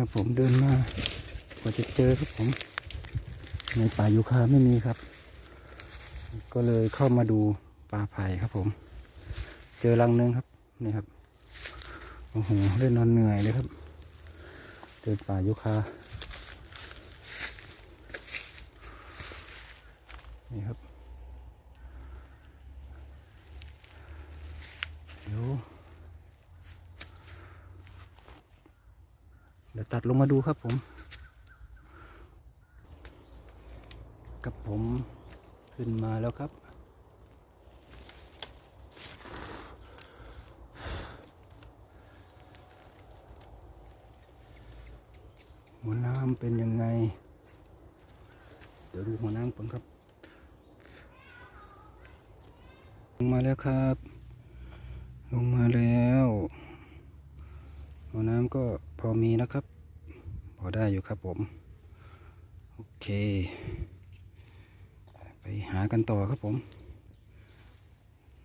ครับผมเดินมากว่าจะเจอครับผม ในป่ายูคาไม่มีครับ ก็เลยเข้ามาดูป่าไผ่ครับผม เจอรังนึงครับนี่ครับโอ้โหเล่นนอนเหนื่อยเลยครับเดินป่ายูคานี่ครับเดี๋ยว เดี๋ยวตัดลงมาดูครับผม กับผมขึ้นมาแล้วครับ หัวน้ำเป็นยังไง เดี๋ยวดูหัวน้ำก่อนครับ ลงมาแล้วครับ ลงมาแล้ว หัวน้ำก็ อมีนะครับพอได้อยู่ครับผม โอเค ไปหากันต่อครับผม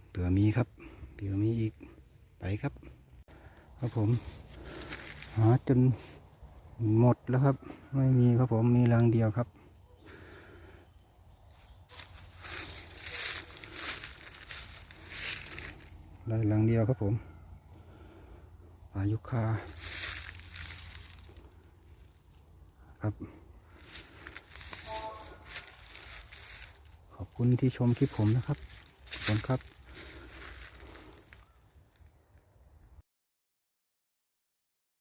เผื่อมีครับเผื่อมีอีกไปครับ ครับผม หาจนหมดแล้วครับ ไม่มีครับผมมีรังเดียวครับได้รังเดียวครับผมอายุคา ครับ ขอบคุณที่ชมคลิปผมนะครับขอบคุณครับ